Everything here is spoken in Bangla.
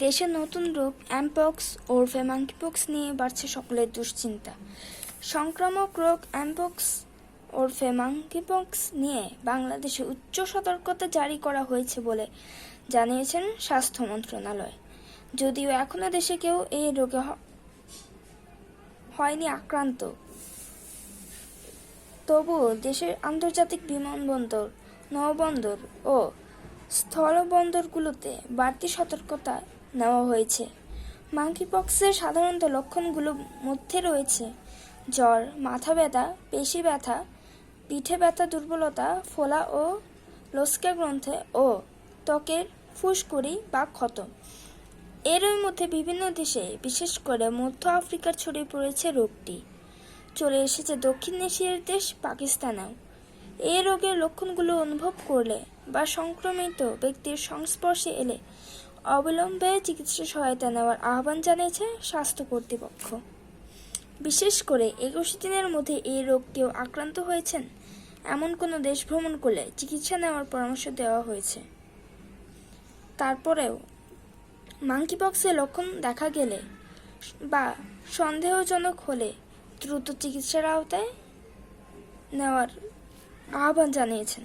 দেশে নতুন রোগ অ্যামপক্স ওরফে মাঙ্কিপক্স নিয়ে বাড়ছে সকলের দুশ্চিন্তা। সংক্রামক রোগ অ্যামপক্স ওরফে মাঙ্কিপক্স নিয়ে বাংলাদেশে উচ্চ সতর্কতা জারি করা হয়েছে বলে জানিয়েছেন স্বাস্থ্য মন্ত্রণালয়। যদিও এখনও দেশে কেউ এই রোগে হয়নি আক্রান্ত, তবুও দেশের আন্তর্জাতিক বিমানবন্দর, নৌবন্দর ও স্থলবন্দরগুলোতে বাড়তি সতর্কতা নেওয়া হয়েছে। মাঙ্কিপক্সের সাধারণত লক্ষণগুলোর মধ্যে রয়েছে। জ্বর, মাথা ব্যথা, পেশি ব্যথা, পিঠে ব্যথা দুর্বলতা, ফোলা ও লস্কা গ্রন্থে ও ত্বকের ফুসকুড়ি বা ক্ষত। এরই মধ্যে বিভিন্ন দেশে, বিশেষ করে মধ্য আফ্রিকার ছড়িয়ে পড়েছে রোগটি। চলে এসেছে দক্ষিণ এশিয়ার দেশ পাকিস্তানেও। এই রোগের লক্ষণগুলো অনুভব করলে বা সংক্রমিত ব্যক্তির সংস্পর্শে এলে অবিলম্বে চিকিৎসা সহায়তা নেওয়ার আহ্বান জানিয়েছে স্বাস্থ্য কর্তৃপক্ষ। বিশেষ করে একুশ দিনের মধ্যে এই রোগ কেউ আক্রান্ত হয়েছেন। এমন কোনো দেশ ভ্রমণ করলে চিকিৎসা নেওয়ার পরামর্শ দেওয়া হয়েছে। তারপরেও মাঙ্কিপক্সের লক্ষণ দেখা গেলে বা সন্দেহজনক হলে দ্রুত চিকিৎসার আওতায় নেওয়ার আহ্বান জানিয়েছেন।